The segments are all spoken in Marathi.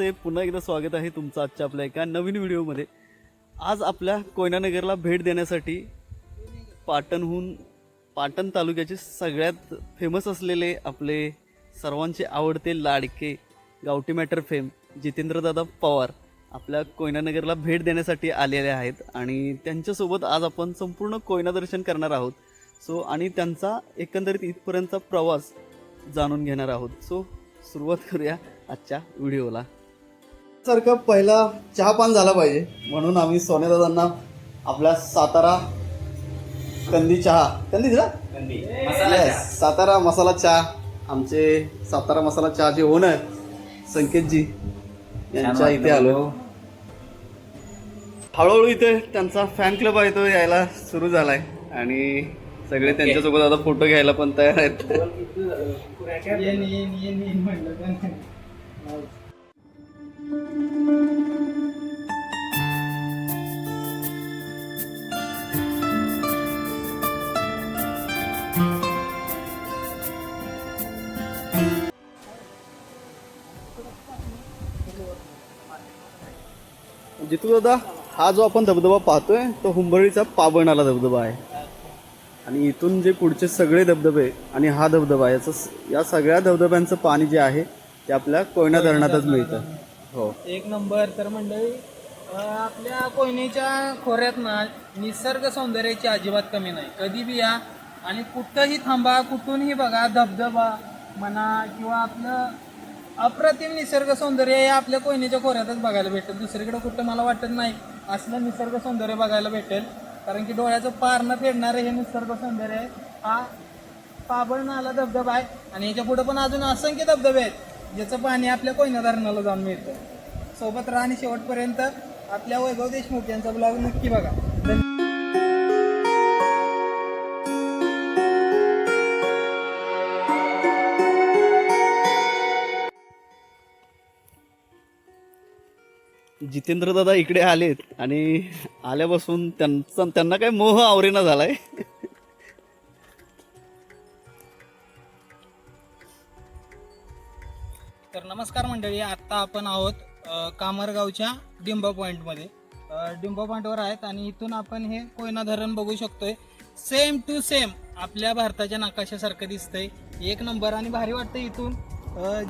नमस्ते. पुन्हा एकदा स्वागत आहे तुमचं आजच्या आपल्या एका नवीन व्हिडिओमध्ये. आज आपल्या कोयनानगरला भेट देण्यासाठी पाटणहून पाटण तालुक्याचे सगळ्यात फेमस असलेले आपले सर्वांचे आवडते लाडके गावठी मॅटर फेम जितेंद्रदादा पवार आपल्या कोयनानगरला भेट देण्यासाठी आलेले आहेत आणि त्यांच्यासोबत आज आपण संपूर्ण कोयना दर्शन करणार आहोत. सो आणि त्यांचा एकंदरीत इथपर्यंतचा प्रवास जाणून घेणार आहोत. सो सुरुवात करूया आजच्या व्हिडिओला. सारखा पहिला चहा पान झाला पाहिजे. म्हणून आम्ही सोन्यादादांना आपल्या सातारा कंदी चहा. कंदी दिला? सातारा मसाला चहा. आमचे सातारा मसाला चहाचे ओनर संकेतजी यांच्या इथे आलो. हळूहळू इथे त्यांचा फॅन क्लब आहे तो यायला सुरू झालाय. आणि सगळे त्यांच्यासोबत आता फोटो घ्यायला पण तयार आहेत. जितू दादा हा जो आपण धबधबा पाहतोय तो हुंबळीचा पाबणाला धबधबा आहे. आणि इथून जे पुढचे सगळे धबधबे आणि हा धबधबा याचं या सगळ्या धबधब्यांचं पाणी जे आहे ते आपल्या कोयना धरणातच मिळतं. हो. एक नंबर तर मंडळी आपल्या कोयनेच्या खोऱ्यात ना निसर्ग सौंदर्याची अजिबात कमी नाही. कधी बी या आणि कुठंही थांबा कुठूनही बघा धबधबा म्हणा किंवा आपलं अप्रतिम निसर्ग सौंदर्य हे आपल्या कोयनेच्या खोऱ्यातच बघायला भेटेल. दुसरीकडे कुठं मला वाटत नाही असलं निसर्ग सौंदर्य बघायला भेटेल. कारण की डोळ्याचं पारणं फेडणारं हे निसर्ग सौंदर्य आहे. हा पाबळ नाला धबधबा आहे आणि याच्यापुढे पण अजून असंख्य धबधबे आहेत. ज्याचं पाणी आपल्या कोयना धरणाला जाऊन मिळतं. सोबत राणी शेवटपर्यंत आपल्या वैभव देशमुख यांचा ब्लॉग नक्की बघा. जितेंद्र दादा इकडे आलेत आणि आल्यापासून त्यांचा त्यांना काय मोह आवरेना झालाय. नमस्कार मंडळी आत्ता आपण आहोत कामरगावच्या डिंबा पॉईंटमध्ये डिंब डिंबा पॉईंटवर आहेत आणि इथून आपण हे कोयना धरण बघू शकतोय. सेम टू सेम आपल्या भारताच्या नकाशासारखं दिसतंय. एक नंबर आणि भारी वाटतं इथून.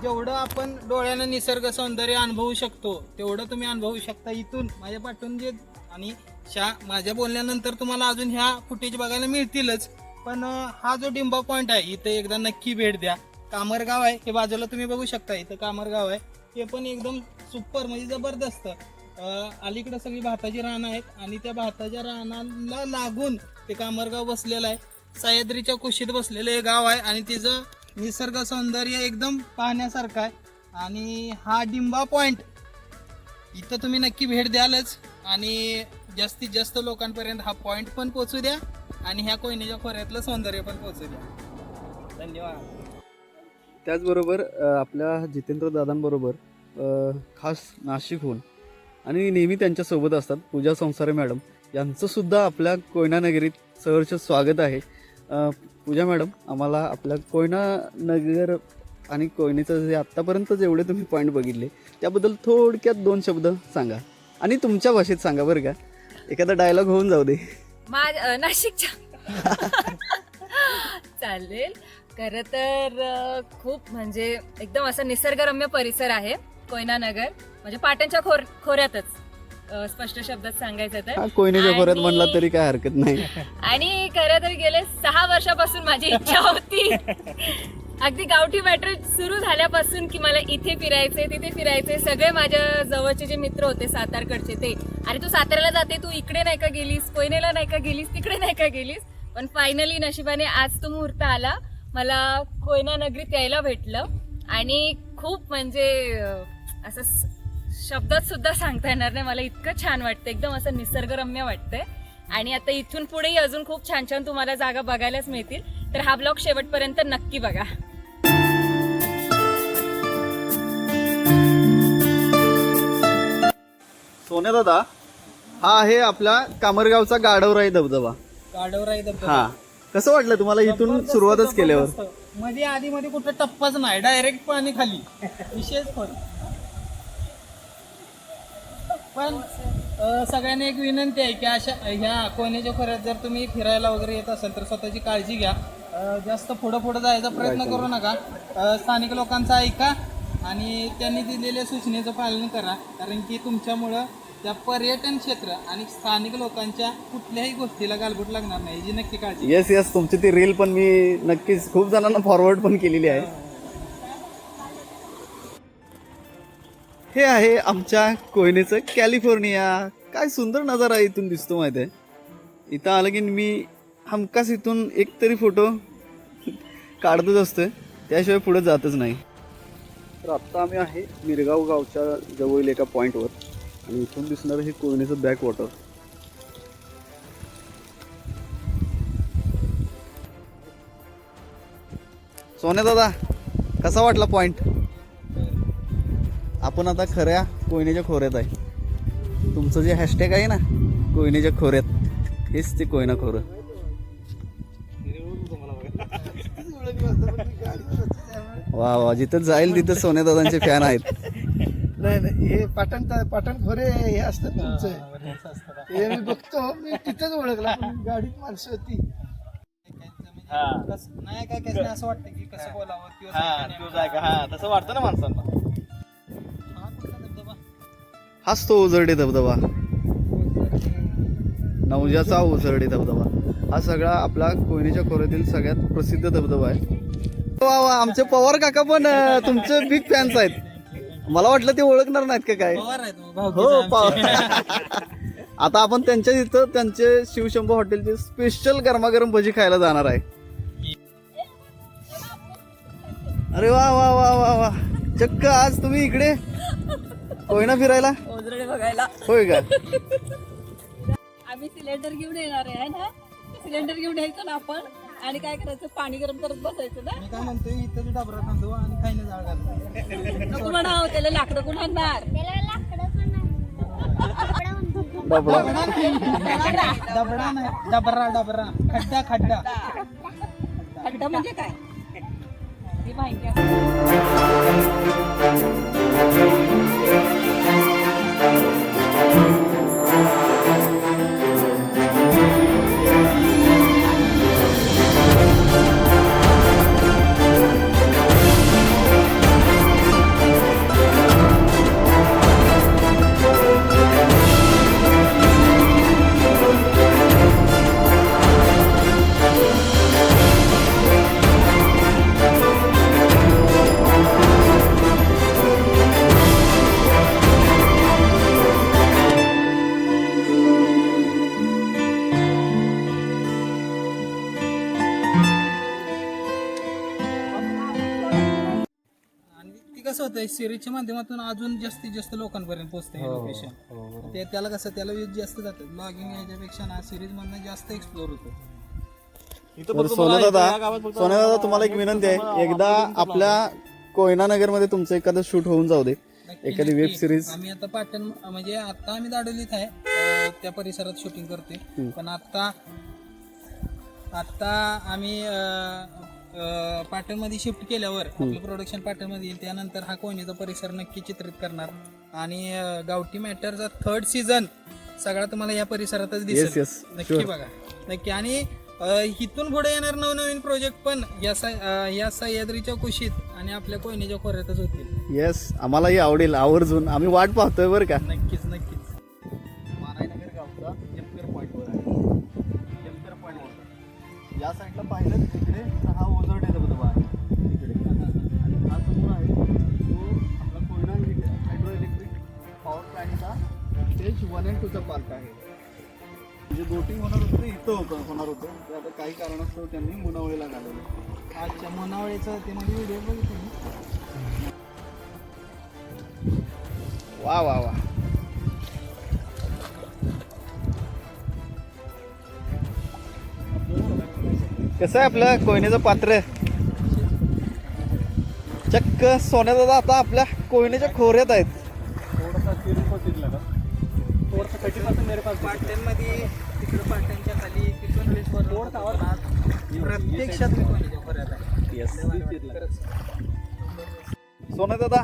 जेवढं आपण डोळ्यानं निसर्ग सौंदर्य अनुभवू शकतो तेवढं तुम्ही अनुभवू शकता इथून माझ्या पाठवून जे आणि शा माझ्या बोलण्यानंतर तुम्हाला अजून ह्या फुटेज बघायला मिळतीलच. पण हा जो डिंबा पॉईंट आहे इथे एकदा नक्की भेट द्या. कामरगाव आहे हे बाजूला तुम्ही बघू शकता इथं कामरगाव आहे. ते पण एकदम सुपर म्हणजे जबरदस्त. अलीकडे सगळी भाताची रानं आहेत आणि त्या भाताच्या रानाला लागून ते कामरगाव बसलेलं आहे. सह्याद्रीच्या कुशीत बसलेलं हे गाव आहे आणि तिचं निसर्ग सौंदर्य एकदम पाहण्यासारखं आहे. आणि हा डिंबा पॉइंट इथं तुम्ही नक्की भेट द्यालच. आणि जास्तीत जास्त लोकांपर्यंत हा पॉईंट पण पोचू द्या आणि ह्या कोयनेच्या खोऱ्यातलं सौंदर्य पण पोचू द्या. धन्यवाद. त्याचबरोबर आपल्या जितेंद्र दादांबरोबर खास नाशिकहून आणि नेहमी त्यांच्यासोबत असतात पूजा संसारे मॅडम. यांचंसुद्धा आपल्या कोयना नगरीत सहर्ष स्वागत आहे. पूजा मॅडम आम्हाला आपल्या कोयना नगर आणि कोयनेचं जे आत्तापर्यंत जेवढे तुम्ही पॉईंट बघितले त्याबद्दल थोडक्यात दोन शब्द सांगा. आणि तुमच्या भाषेत सांगा बरं का. एखादा डायलॉग होऊन जाऊ दे. माझ नाशिकच्या. चालेल. खरं तर खूप म्हणजे एकदम असं निसर्गरम्य परिसर आहे कोयना नगर म्हणजे पाटणच्या खोर खोऱ्यातच स्पष्ट शब्दात सांगायचं तर. कोयनेच्या खोऱ्यात म्हणला तरी काय हरकत नाही. आणि खरं तर गेले सहा वर्षापासून माझी इच्छा होती. अगदी गावठी मॅटर सुरू झाल्यापासून की मला इथे फिरायचे तिथे फिरायचे सगळे माझ्या जवळचे जे मित्र होते सातारकडचे ते अरे तू साताऱ्याला जाते? तू इकडे नाही का गेलीस? कोयनेला नाही का गेलीस? तिकडे नाही का गेलीस? पण फायनली नशिबाने आज तो मुहूर्त आला. मला कोयना नगरीत यायला भेटलं आणि खूप म्हणजे असं शब्दात सुद्धा सांगता येणार नाही. मला इतकं छान वाटतं. एकदम असं निसर्गरम्य वाटतंय. आणि आता इथून पुढेही अजून खूप छान छान तुम्हाला जागा बघायलाच मिळतील. तर हा ब्लॉग शेवटपर्यंत नक्की बघा. सोन्या दादा हा आहे आपला कामरगावचा गाडवराई धबधबा. गाडवराई धबधबा. हा. कसं वाटलं तुम्हाला इथून सुरुवातच केल्यावर. मध्ये आधी मध्ये कुठं टप्पाच नाही डायरेक्ट पाणी खाली. विशेष पण पण अ, सगळ्यांनी एक विनंती आहे की अशा ह्या कोयनेच्या खोऱ्यात जर तुम्ही फिरायला वगैरे येत असाल तर स्वतःची काळजी घ्या. अ, जास्त पुढं पुढं जायचा प्रयत्न करू नका. अ, स्थानिक लोकांचा ऐका आणि त्यांनी दिलेल्या सूचनेचं पालन करा. कारण की तुमच्यामुळं त्या पर्यटन क्षेत्र आणि स्थानिक लोकांच्या कुठल्याही गोष्टीला गालबोट लागणार नाही जी नक्की काळजी येस येस तुमची ती रील पण मी नक्कीच खूप जणांना फॉरवर्ड पण केलेली आहे. हे आहे आमच्या कोयनेचं कॅलिफोर्निया काय सुंदर नजारा इथून दिसतो माहिती आहे. इथं आलं की मी हमखास इथून एक तरी फोटो काढतच असतो त्याशिवाय पुढे जातच नाही. तर आत्ता आम्ही आहे मिरगाव गावच्या जवळील एका पॉईंटवर आणि इथून दिसणार हे कोयनेचं बॅक वॉटर सोन्या दादा कसा वाटला पॉइंट आपण आता खऱ्या कोयनेच्या खोऱ्यात आहे. तुमचं जे हॅशटॅग आहे ना कोयनेच्या खोऱ्यात हेच ते कोयना खोरं. वा वा जिथं जाईल तिथं सोन्या दादांचे फॅन आहेत. नाही नाही हे पाटण पाटण खोरे हे असतात तुमचं. हे मी बघतो मी तिथेच ओळखला पण गाडीत माणसं होती. कसं- नाही काय काय असं वाटतं की कसं बोलावं किंवा हा तसं वाटतं ना माणसांना. हा कुठला धबधबा? हाच तो उजरडे धबधबा. नवजाचा उजरडे धबधबा. हा सगळा आपला कोयनेच्या खोऱ्यातील सगळ्यात प्रसिद्ध धबधबा आहे. वा वा आमचे पवार काका पण तुमचे बिग फॅन्स आहेत. मला वाटलं ते ओळखणार नाहीत का काय? पवार आहेत मग, हो भाऊकीचे पवार. आमचे. आता आपण त्यांच्या इथं त्यांचे शिवशंभू हॉटेलचे स्पेशल गरमागरम भजी खायला जाणार आहे. अरे वा वा वा वा वा. चक्क आज तुम्ही इकडे? कोयना फिरायला? ओझरडे बघायला. होय का? आम्ही सिलेंडर घेऊन येणार आहे ना? सिलेंडर घेऊन यायचं ना आपण. आणि काय करायचं? पाणी गरम करत बसायचं ना? मी काय म्हणतोय इथं डबरा थांबतो आणि काही जाळ घालतो नको म्हणावं त्याला लाकडं कोण आणणार? डबडा नाही. डबरा. डबरा खड्डा खड्डा. खड्डा म्हणजे काय? ती माहिती आहे. कसं होतंय सिरीजच्या माध्यमातून अजून जास्तीत जास्त लोकांपर्यंत पोहोचते हे लोकेशन ते त्याला कसं त्याला व्ह्यूज जास्त जातात ब्लॉगिंग याच्यापेक्षा ना सिरीज मधनं जास्त एक्सप्लोर होतो. तर सोन्यादादा सोन्यादादा तुम्हाला एक विनंती आहे. एकदा आपल्या कोयना नगरमध्ये तुमचं एखादं शूट होऊन जाऊ दे. एखादी वेब. सिरीज आम्ही आता पाटण म्हणजे आता आम्ही दाडोलीत आहे. अं, त्या परिसरात शूटिंग करतोय. पण आता आता आम्ही मध्ये शिफ्ट केल्यावर आपलं प्रोडक्शन पाटणमध्ये येईल. त्यानंतर हा कोणीचा परिसर नक्की चित्रित करणार. आणि अं, गावठी मॅटरचा थर्ड सीझन सगळा तुम्हाला या परिसरातच दिसेल. नक्की बघा. नक्की. आणि अं, इथून पुढे येणार नवनवीन प्रोजेक्ट पण या सा- अं, या सह्याद्रीच्या कुशीत आणि आपल्या कोयनेच्या खोऱ्यातच होतील. येस आम्हालाही आवडेल आवर्जून. आम्ही वाट पाहतोय बरं का. नक्कीच नक्कीच. मारायनगर गावचा यमकर पॉईंटवर आहे. यमकर पॉईंटवर या साईडला पाहिलं तिकडे स्टेज वन अँड टूचा पार्क आहे. म्हणजे बोटिंग होणार होतं इथं होतं होणार होतं. ते आता काही कारणास्तव त्यांनी मुनावळीला घालवलं. अच्छा मोनावळेचं ते मध्ये व्हिडिओ बघितले. वा वा वा. कसं आहे आपलं कोयनेचं पात्र? चक्क सोन्यादादा आता आपल्या कोयनेच्या खोऱ्यात आहेत. पाटणमध्ये तिकडं पाटणच्या खाली प्रत्यक्षात. खरंच. सोन्यादादा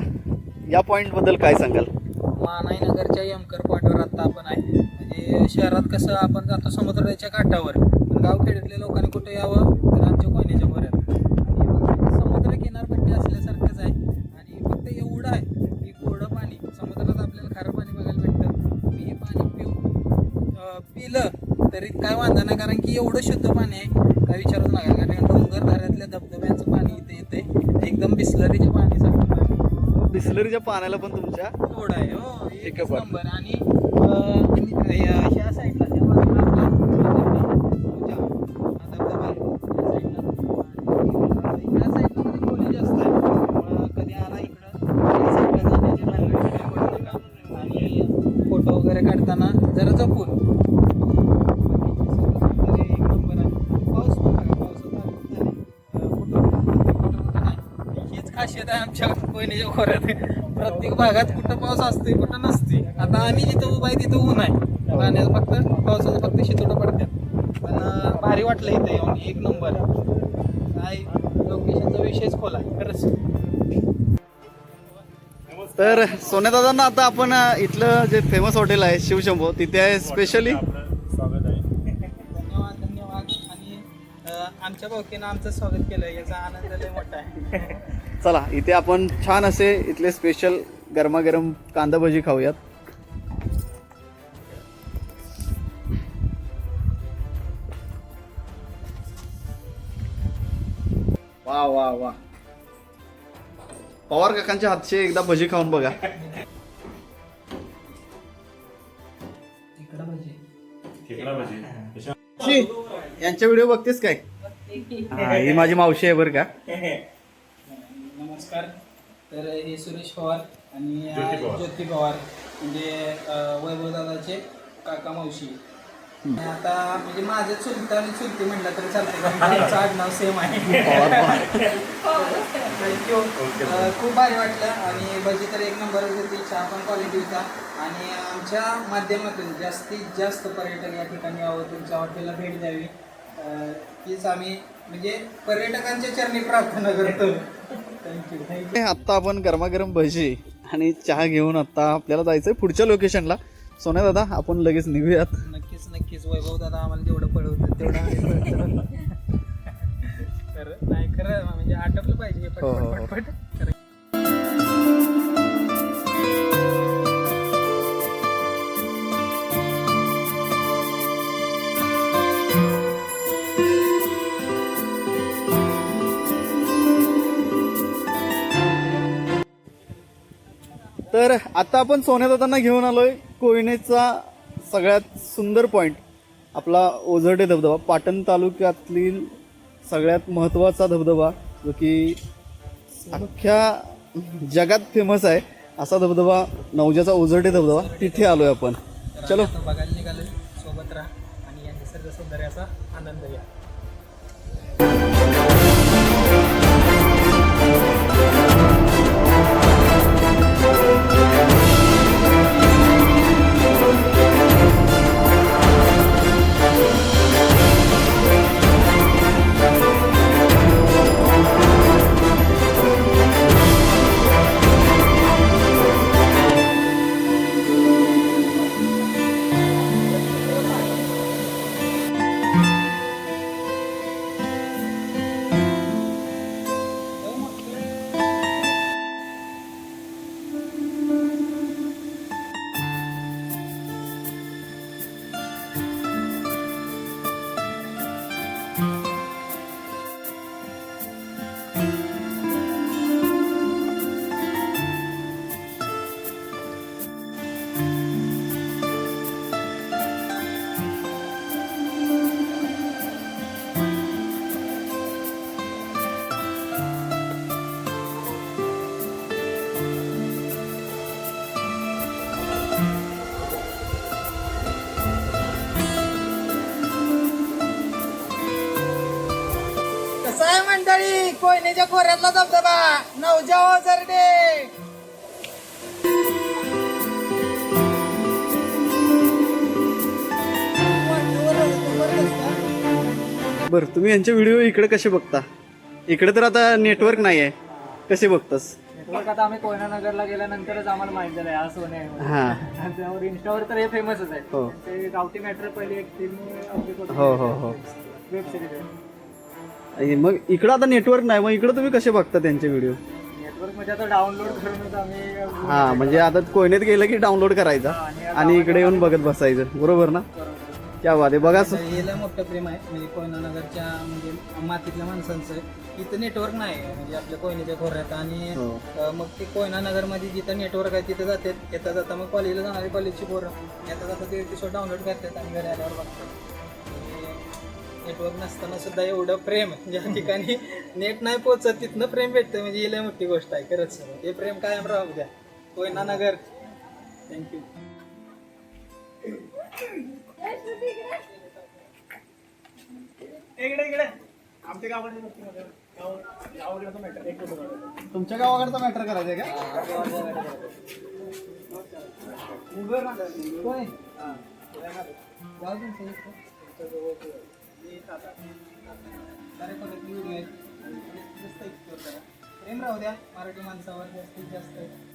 या पॉइंटबद्दल काय सांगाल? मानाई नगरच्या यमकर पॉईंटवर आता आपण आहे. म्हणजे शहरात कसं आपण जातो समुद्राच्या काठावर. पण गावखेड्यातल्या लोकांनी कुठे यावं? तर आमच्या कोयनेच्या खोऱ्यात समुद्र किनारपट्टी असल्यासारखंच काय वांधा नाही कारण की एवढं शुद्ध पाणी आहे काय विचारूच नका. कारण डोंगर दऱ्यातल्या धबधब्यांचं पाणी इथे येते एकदम बिस्लरीच्या पाणीसारखं पाणी बिस्लरीच्या पाण्याला पण तुमच्या गोड आहे हो. एक. नंबर आणि ह्या आमच्या खोऱ्यात. प्रत्येक भागात कुठं पाऊस असतोय कुठं नसते आता आम्ही जिथं उभा आहे तिथं ऊन आहे. पाण्याचं फक्त पावसाचं फक्त शितोडं पडतात पण भारी वाटलं इथं येऊन एक नंबर. काय लोकेशनचा विषयच खोला आहे खरंच. तर सोन्यादादांना आता आपण इथलं जे फेमस हॉटेल आहे शिवशंभो तिथे आहे स्पेशली आमच्या भाऊकीनं आमचं स्वागत केलं याचा आनंद लय मोठा आहे. चला इथे आपण छान असे इथले स्पेशल गरमागरम कांदा भजी खाऊयात. वा वा वा. पवार काकांच्या हातचे एकदा भजी खाऊन बघा. यांच्या व्हिडिओ बघतेस काय? हा, ही माझी मावशी आहे बरं का. नमस्कार. तर हे सुरेश पवार आणि ज्योती पवार. म्हणजे वैभव दादाचे काका मावशी. आणि आता म्हणजे माझं चुलता आणि चुलती म्हटलं तरी चालते त्यांचं आडनाव सेम आहे. थँक्यू खूप भारी वाटलं आणि भजी तर एक नंबरच होती. चहा पण क्वालिटी होता. आणि आमच्या माध्यमातून जास्तीत जास्त पर्यटक या ठिकाणी यावं तुमच्या हॉटेलला भेट द्यावी. हीच आम्ही म्हणजे पर्यटकांच्या चरणी प्रार्थना करतो थँक्यू थँक्यू आत्ता आपण गरमागरम भजी आणि चहा घेऊन आता आपल्याला जायचंय पुढच्या लोकेशनला सोन्या दादा आपण लगेच निघूयात नक्कीच नक्कीच वैभव दादा आम्हाला जेवढं पळवतं तेवढं. तर नाही खरं म्हणजे आटपलं पाहिजे हे हो, हो, पटपट हो. पटपट खरं. आता आपण सोन्या दादांना घेऊन आलोय. कोयनेचा सगळ्यात सुंदर पॉईंट आपला ओझरडे धबधबा. पाटण तालुक्यातील सगळ्यात महत्त्वाचा धबधबा जो की अख्ख्या जगात फेमस आहे असा धबधबा नवजाचा ओझरडे धबधबा तिथे आलोय आपण. चलो. बघायला निघालो सोबत राहा आणि या निसर्ग सौंदर्याचा आनंद घ्या. कोयनेच्या खोऱ्यातला धबधबा. नवजाव जरडे. बरं तुम्ही यांचे व्हिडिओ इकडे कसे बघता? इकडे तर आता नेटवर्क नाही आहे कसे बघतास? नेटवर्क आता आम्ही कोयना नगरला गेल्यानंतरच आम्हाला माहीत झालं हा सोने आहे म्हणून. हा. आणि त्यावर इंस्टावर तर हे फेमसच आहे. हो. ते गावठी मॅटर पहिली एक फिल्म हो हो हो. वेब सिरीज आहे. आणि मग इकडं आता नेटवर्क नाही. मग इकडं तुम्ही कसे बघता त्यांचे व्हिडिओ नेटवर्कमध्ये आता डाउनलोड करूनच आम्ही हा म्हणजे आता कोयनेत गेलं की डाउनलोड करायचा. आणि इकडे येऊन बघत बसायचं. बरोबर ना? क्या बात आहे. बघा हे मोठं प्रेम आहे. म्हणजे कोयना नगरच्या म्हणजे मातीतल्या माणसांचं इथं नेटवर्क नाही आहे. म्हणजे आपल्या कोयनेच्या खोऱ्यात. आणि हो. अं, मग ते कोयना नगरमध्ये जिथं नेटवर्क आहे तिथं जातात. येता जाता मग कॉलेजला जाणारी कॉलेजची पोरं. येता जाता ते एपिसोड डाउनलोड करतात आणि घरी आल्यावर बघतात. नेटवर्क नसताना सुद्धा एवढं प्रेम ज्या ठिकाणी नेट नाही पोचत तिथनं प्रेम भेटतं. म्हणजे ही लय मोठी गोष्ट आहे खरंच. हे प्रेम कायम राहू द्या. कोयना नगर? थँक्यू इकडे इकडे. आमच्या गावाकडे तुमच्या गावाकडचा मॅटर करायचं आहे. का प्रेम राहू द्या मराठी माणसावर जास्तीत जास्त.